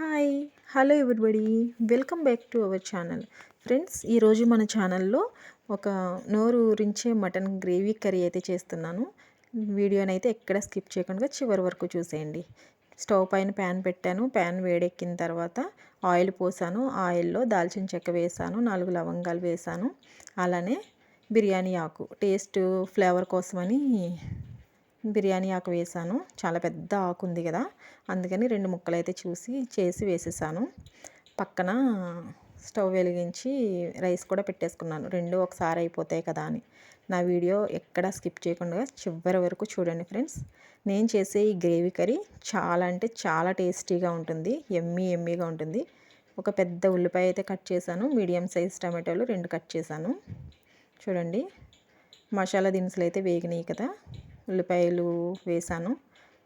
Hi hello everybody welcome back to our channel friends ఈరోజు మన ఛానల్లో ఒక నోరు ఊరించే మటన్ గ్రేవీ కర్రీ అయితే చేస్తున్నాను. వీడియోని అయితే ఎక్కడ స్కిప్ చేయకుండా చివరి వరకు చూసేయండి. స్టవ్ పైన ప్యాన్ పెట్టాను. ప్యాన్ వేడెక్కిన తర్వాత ఆయిల్ పోసాను. ఆయిల్లో దాల్చిన చెక్క వేసాను. నాలుగు లవంగాలు వేసాను. అలానే బిర్యానీ ఆకు. టేస్ట్ ఫ్లేవర్ కోసమని బిర్యానీ ఆకు వేసాను. చాలా పెద్ద ఆకు ఉంది కదా. అందుకని రెండు ముక్కలు అయితే చూసి చేసి వేసేసాను. పక్కన స్టవ్ వెలిగించి రైస్ కూడా పెట్టేసుకున్నాను. రెండు ఒకసారి అయిపోతాయి కదా అని. నా వీడియో ఎక్కడ స్కిప్ చేయకుండా చివరి వరకు చూడండి ఫ్రెండ్స్. నేను చేసే ఈ గ్రేవీ కర్రీ చాలా అంటే చాలా టేస్టీగా ఉంటుంది. ఎమ్మీ ఎమ్మీగా ఉంటుంది. ఒక పెద్ద ఉల్లిపాయ అయితే కట్ చేశాను. మీడియం సైజ్ టమాటోలు రెండు కట్ చేశాను. చూడండి. మసాలా దినుసులు అయితే వేగినాయి కదా. ఉల్లిపాయలు వేసాను.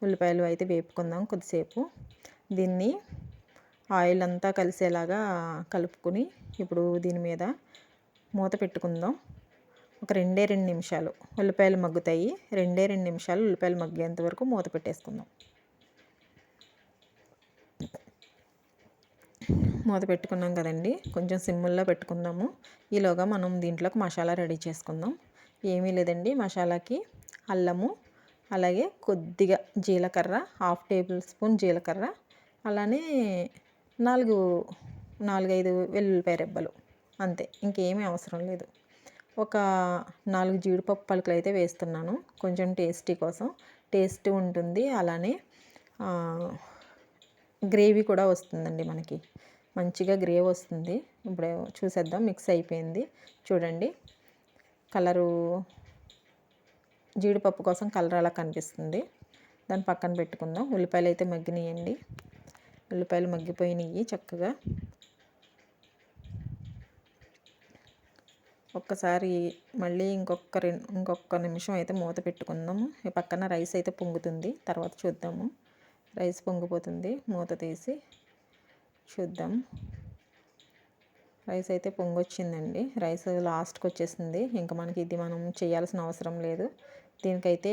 ఉల్లిపాయలు అయితే వేపుకుందాం కొద్దిసేపు. దీన్ని ఆయిల్ అంతా కలిసేలాగా కలుపుకొని ఇప్పుడు దీని మీద మూత పెట్టుకుందాం. ఒక రెండే రెండు నిమిషాలు ఉల్లిపాయలు మగ్గుతాయి. రెండే రెండు నిమిషాలు ఉల్లిపాయలు మగ్గేంత వరకు మూత పెట్టేసుకుందాం. మూత పెట్టుకున్నాం కదండి. కొంచెం సిమ్ముల్లో పెట్టుకుందాము. ఈలోగా మనం దీంట్లోకి మసాలా రెడీ చేసుకుందాం. ఏమీ లేదండి. మసాలాకి అల్లము అలాగే కొద్దిగా జీలకర్ర హాఫ్ టేబుల్ స్పూన్ జీలకర్ర అలానే నాలుగు నాలుగైదు వెల్లుల్లిపాయ రెబ్బలు అంతే. ఇంకేమీ అవసరం లేదు. ఒక నాలుగు జీడిపప్పు పలుకులు అయితే వేస్తున్నాను. కొంచెం టేస్టీ కోసం. టేస్ట్ ఉంటుంది. అలానే గ్రేవీ కూడా వస్తుందండి మనకి. మంచిగా గ్రేవీ వస్తుంది. ఇప్పుడు చూసేద్దాం. మిక్స్ అయిపోయింది. చూడండి. కలరు జీడిపప్పు కోసం కలర్ అలా కనిపిస్తుంది. దాన్ని పక్కన పెట్టుకుందాం. ఉల్లిపాయలు అయితే మగ్గినాయండి. ఉల్లిపాయలు మగ్గిపోయినాయి చక్కగా. ఒక్కసారి మళ్ళీ ఇంకొక రెండు ఇంకొక నిమిషం అయితే మూత పెట్టుకుందాము ఈ పక్కన రైస్ అయితే పొంగుతుంది. తర్వాత చూద్దాము. రైస్ పొంగిపోతుంది. మూత తీసి చూద్దాం. రైస్ అయితే పొంగొచ్చిందండి. రైస్ లాస్ట్కి వచ్చేసింది. ఇంకా మనకి ఇది మనం చేయాల్సిన అవసరం లేదు. దీనికైతే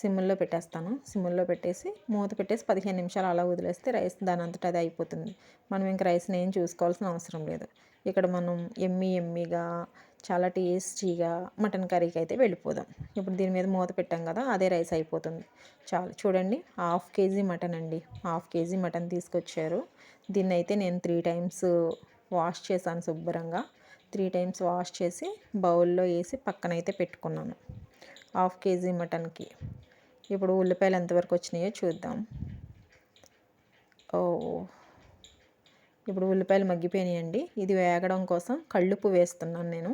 సిమ్ముల్లో పెట్టేస్తాను. సిమ్ముల్లో పెట్టేసి మూత పెట్టేసి పదిహేను నిమిషాలు అలా వదిలేస్తే రైస్ దాని అంతటా అది అయిపోతుంది. మనం ఇంకా రైస్ని ఏం చూసుకోవాల్సిన అవసరం లేదు. ఇక్కడ మనం ఎమ్మి ఎమ్మిగా చాలా టేస్టీగా మటన్ కర్రీకి అయితే వెళ్ళిపోదాం. ఇప్పుడు దీని మీద మూత పెట్టాం కదా అదే రైస్ అయిపోతుంది. చాలు. చూడండి హాఫ్ కేజీ మటన్ అండి. హాఫ్ కేజీ మటన్ తీసుకొచ్చారు. దీన్ని అయితే నేను త్రీ టైమ్స్ వాష్ చేశాను శుభ్రంగా. త్రీ టైమ్స్ వాష్ చేసి బౌల్లో వేసి పక్కనైతే పెట్టుకున్నాను. హాఫ్ కేజీ మటన్కి. ఇప్పుడు ఉల్లిపాయలు ఎంతవరకు వచ్చినాయో చూద్దాం. ఓ ఇప్పుడు ఉల్లిపాయలు మగ్గిపోయినాయండి. ఇది వేగడం కోసం కళ్ళుప్పు వేస్తున్నాను నేను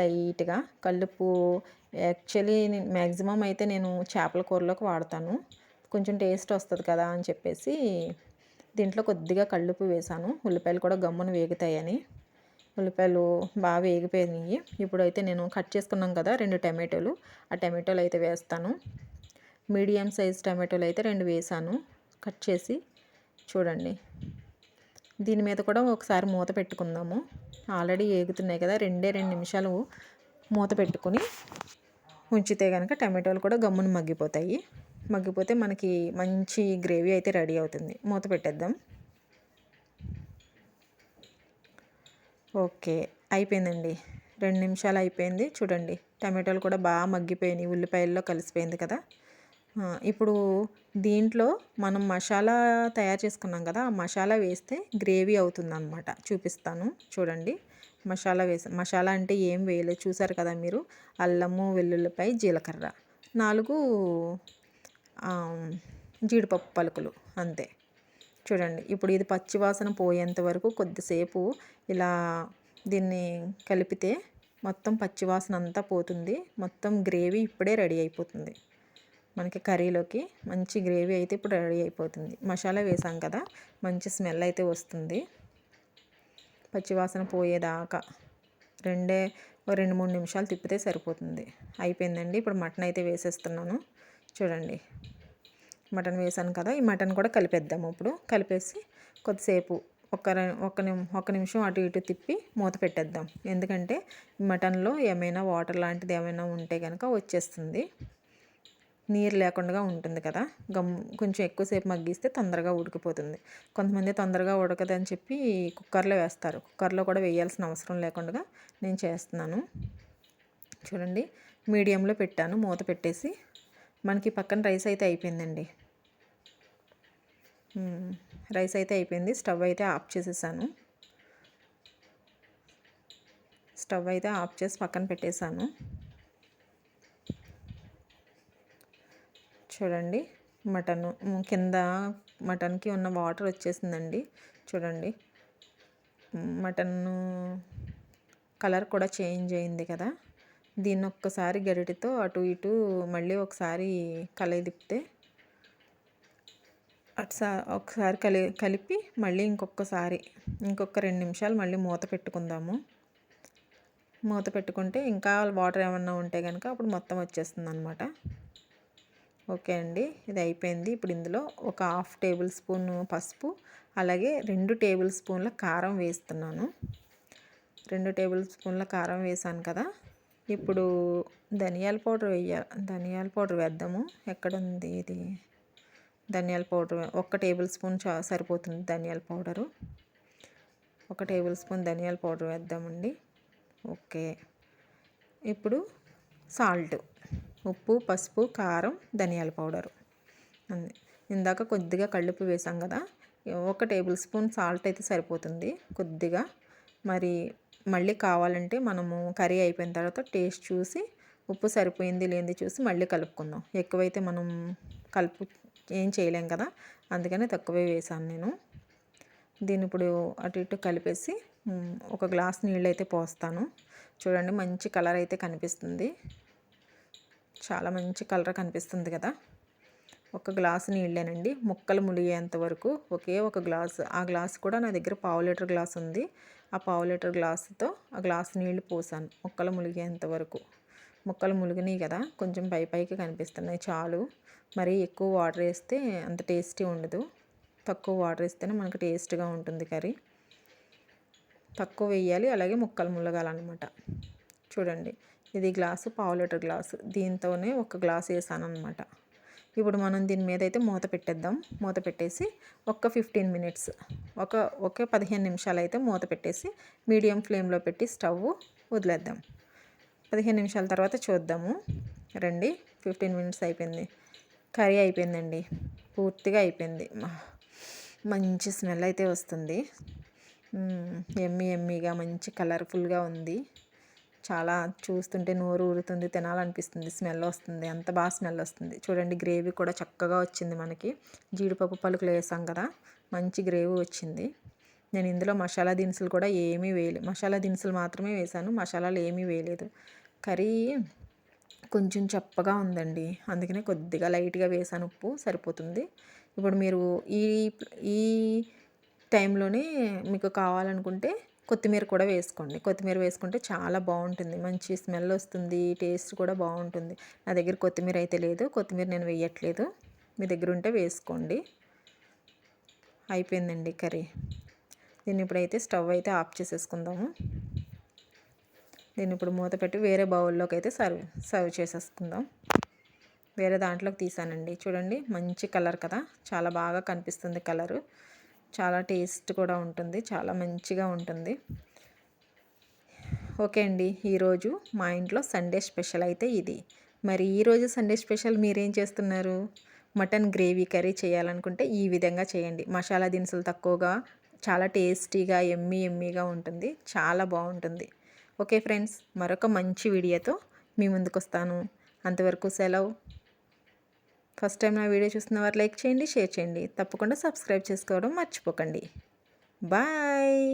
లైట్గా. కళ్ళుప్పు యాక్చువల్లీ మ్యాక్సిమం అయితే నేను చేపల కూరలోకి వాడతాను. కొంచెం టేస్ట్ వస్తుంది కదా అని చెప్పేసి దీంట్లో కొద్దిగా కళ్ళుప్పు వేసాను. ఉల్లిపాయలు కూడా గమ్మున వేగుతాయని. ఉల్లిపాయలు బాగా వేగిపోయినాయి. ఇప్పుడైతే నేను కట్ చేసుకున్నాం కదా రెండు టమాటోలు. ఆ టమాటోలు అయితే వేస్తాను. మీడియం సైజ్ టమాటోలు అయితే రెండు వేసాను. కట్ చేసి చూడండి. దీని మీద కూడా ఒకసారి మూత పెట్టుకుందాము. ఆల్రెడీ వేగుతున్నాయి కదా రెండే రెండు నిమిషాలు మూత పెట్టుకొని ఉంచితే కనుక టమాటోలు కూడా గమ్మున మగ్గిపోతాయి. మగ్గిపోతే మనకి మంచి గ్రేవీ అయితే రెడీ అవుతుంది. మూత పెట్టేద్దాం. ఓకే అయిపోయిందండి. రెండు నిమిషాలు అయిపోయింది. చూడండి టమాటోలు కూడా బాగా మగ్గిపోయినాయి. ఉల్లిపాయల్లో కలిసిపోయింది కదా. ఇప్పుడు దీంట్లో మనం మసాలా తయారు చేసుకున్నాం కదా ఆ మసాలా వేస్తే గ్రేవీ అవుతుంది అనమాట చూపిస్తాను. చూడండి మసాలా వేసి మసాలా అంటే ఏం వేయలేదు. చూసారు కదా మీరు? అల్లము వెల్లుల్లిపాయ జీలకర్ర. నాలుగు జీడిపప్పు పలుకులు. అంతే. చూడండి. ఇప్పుడు ఇది పచ్చివాసన పోయేంత వరకు కొద్దిసేపు ఇలా దీన్ని కలిపితే మొత్తం పచ్చివాసన అంతా పోతుంది. మొత్తం గ్రేవీ ఇప్పుడే రెడీ అయిపోతుంది. మనకి కర్రీలోకి మంచి గ్రేవీ అయితే ఇప్పుడు రెడీ అయిపోతుంది. మసాలా వేసాం కదా మంచి స్మెల్ అయితే వస్తుంది. పచ్చివాసన పోయేదాకా రెండే రెండు మూడు నిమిషాలు తిప్పితే సరిపోతుంది. అయిపోయిందండి. ఇప్పుడు మటన్ అయితే వేసేస్తున్నాను. చూడండి. మటన్ వేసాను కదా ఈ మటన్ కూడా కలిపేద్దాము ఇప్పుడు. కలిపేసి కొద్దిసేపు ఒక ఒక ఒక నిమిషం అటు ఇటు తిప్పి మూత పెట్టేద్దాం. ఎందుకంటే మటన్లో ఏమైనా వాటర్ లాంటిది ఏమైనా ఉంటే కనుక వచ్చేస్తుంది. నీరు లేకుండా ఉంటుంది కదా గమ్ కొంచెం ఎక్కువసేపు మగ్గిస్తే తొందరగా ఉడికిపోతుంది. కొంతమంది తొందరగా ఉడకదని చెప్పి కుక్కర్లో వేస్తారు. కుక్కర్లో కూడా వేయాల్సిన అవసరం లేకుండా నేను చేస్తున్నాను. చూడండి మీడియంలో పెట్టాను మూత పెట్టేసి మనకి పక్కన రైస్ అయితే అయిపోయిందండి. రైస్ అయితే అయిపోయింది. స్టవ్ అయితే ఆఫ్ చేసేసాను. స్టవ్ అయితే ఆఫ్ చేసి పక్కన పెట్టేశాను చూడండి మటన్ కింద మటన్కి ఉన్న వాటర్ వచ్చేసిందండి. చూడండి మటన్ కలర్ కూడా చేంజ్ అయింది కదా. దీన్ని ఒక్కసారి గరిటితో అటు ఇటు మళ్ళీ ఒకసారి కలయి తిప్పితే అట్సా ఒకసారి కలి కలిపి మళ్ళీ ఇంకొకసారి ఇంకొక రెండు నిమిషాలు మళ్ళీ మూత పెట్టుకుందాము. మూత పెట్టుకుంటే ఇంకా వాటర్ ఏమన్నా ఉంటే కనుక అప్పుడు మొత్తం వచ్చేస్తుంది అనమాట ఓకే అండి ఇది అయిపోయింది. ఇప్పుడు ఇందులో ఒక హాఫ్ టేబుల్ స్పూన్ పసుపు అలాగే రెండు టేబుల్ స్పూన్ల కారం వేస్తున్నాను. రెండు టేబుల్ స్పూన్ల కారం వేసాను కదా. ఇప్పుడు ధనియాల పౌడర్ వేయాలి ధనియాల పౌడర్ వేద్దాము. ఎక్కడ ఉంది ఇది? ధనియాల పౌడర్ ఒక్క టేబుల్ స్పూన్ చా సరిపోతుంది ధనియాల పౌడరు. ఒక టేబుల్ స్పూన్ ధనియాల పౌడర్ వేద్దామండి. ఓకే. ఇప్పుడు సాల్ట్ ఉప్పు పసుపు కారం ధనియాల పౌడరు. ఇందాక కొద్దిగా కళ్ళుప్పు వేసాం కదా ఒక టేబుల్ స్పూన్ సాల్ట్ అయితే సరిపోతుంది కొద్దిగా. మరి మళ్ళీ కావాలంటే మనము కర్రీ అయిపోయిన తర్వాత టేస్ట్ చూసి ఉప్పు సరిపోయింది లేనిది చూసి మళ్ళీ కలుపుకుందాం. ఎక్కువైతే మనం కలుపు ఏం చేయలేం కదా అందుకని తక్కువే వేసాను నేను. దీన్ని ఇప్పుడు అటు ఇటు కలిపేసి ఒక గ్లాస్ నీళ్ళు అయితే పోస్తాను. చూడండి మంచి కలర్ అయితే కనిపిస్తుంది. చాలా మంచి కలర్ కనిపిస్తుంది కదా. ఒక గ్లాసు నీళ్ళేనండి. ముక్కలు ములిగేంత వరకు ఒకే ఒక గ్లాసు. ఆ గ్లాస్ కూడా నా దగ్గర పావు లీటర్ గ్లాస్ ఉంది. ఆ పావు లీటర్ గ్లాసుతో ఆ గ్లాసు నీళ్ళు పోసాను ముక్కలు ములిగేంత వరకు. ముక్కలు ములిగినాయి కదా కొంచెం పై పైకి కనిపిస్తున్నాయి చాలు. మరి ఎక్కువ వాటర్ వేస్తే అంత టేస్టీ ఉండదు. తక్కువ వాటర్ వేస్తేనే మనకు టేస్ట్గా ఉంటుంది కర్రీ. తక్కువ వేయాలి అలాగే ముక్కలు ములగాలన్నమాట. చూడండి ఇది గ్లాసు పావు లీటర్ గ్లాసు. దీంతోనే ఒక గ్లాస్ వేసాను అనమాట ఇప్పుడు మనం దీని మీద అయితే మూత పెట్టేద్దాం. మూత పెట్టేసి ఒక ఫిఫ్టీన్ మినిట్స్ ఒక ఒక పదిహేను నిమిషాలు అయితే మూత పెట్టేసి మీడియం ఫ్లేమ్లో పెట్టి స్టవ్ వదిలేద్దాం. పదిహేను నిమిషాల తర్వాత చూద్దాము. రండి ఫిఫ్టీన్ మినిట్స్ అయిపోయింది. కర్రీ అయిపోయిందండి. పూర్తిగా అయిపోయింది. మంచి స్మెల్ అయితే వస్తుంది. ఎమ్మి ఎమ్మిగా మంచి కలర్ఫుల్గా ఉంది. చాలా చూస్తుంటే నోరు ఊరుతుంది తినాలనిపిస్తుంది స్మెల్ వస్తుంది అంత బాగా స్మెల్ వస్తుంది. చూడండి గ్రేవీ కూడా చక్కగా వచ్చింది మనకి. జీడిపప్పు పలుకులు వేసాం కదా మంచి గ్రేవీ వచ్చింది. నేను ఇందులో మసాలా దినుసులు కూడా ఏమీ వేయలేదు మసాలా దినుసులు మాత్రమే వేసాను మసాలాలు ఏమీ వేయలేదు. కర్రీ కొంచెం చప్పగా ఉందండి. అందుకనే కొద్దిగా లైట్గా వేసాను ఉప్పు సరిపోతుంది. ఇప్పుడు మీరు ఈ ఈ టైంలోనే మీకు కావాలనుకుంటే కొత్తిమీర కూడా వేసుకోండి. కొత్తిమీర వేసుకుంటే చాలా బాగుంటుంది. మంచి స్మెల్ వస్తుంది టేస్ట్ కూడా బాగుంటుంది. నా దగ్గర కొత్తిమీర అయితే లేదు. కొత్తిమీర నేను వేయట్లేదు. మీ దగ్గర ఉంటే వేసుకోండి. అయిపోయిందండి కర్రీ. దీన్ని ఇప్పుడైతే స్టవ్ అయితే ఆఫ్ చేసేసుకుందాము. దీన్ని ఇప్పుడు మూత పెట్టి వేరే బౌల్లోకి అయితే సర్వ్ సర్వ్ చేసేసుకుందాం. వేరే దాంట్లోకి తీసానండి. చూడండి మంచి కలర్ కదా. చాలా బాగా కనిపిస్తుంది కలరు. చాలా టేస్ట్ కూడా ఉంటుంది. చాలా మంచిగా ఉంటుంది. ఓకే అండి ఈరోజు మా ఇంట్లో సండే స్పెషల్ అయితే ఇది. మరి ఈరోజు సండే స్పెషల్ మీరేం చేస్తున్నారు? మటన్ గ్రేవీ కర్రీ చేయాలనుకుంటే ఈ విధంగా చేయండి. మసాలా దినుసులు తక్కువగా చాలా టేస్టీగా ఎమ్మీ ఎమ్మీగా ఉంటుంది. చాలా బాగుంటుంది. ఓకే ఫ్రెండ్స్ మరొక మంచి వీడియోతో మీ ముందుకు వస్తాను అంతవరకు సెలవు. ఫస్ట్ టైం నా వీడియో చూస్తున్న వారు లైక్ చేయండి షేర్ చేయండి. తప్పకుండా సబ్స్క్రైబ్ చేసుకోవడం మర్చిపోకండి. బాయ్!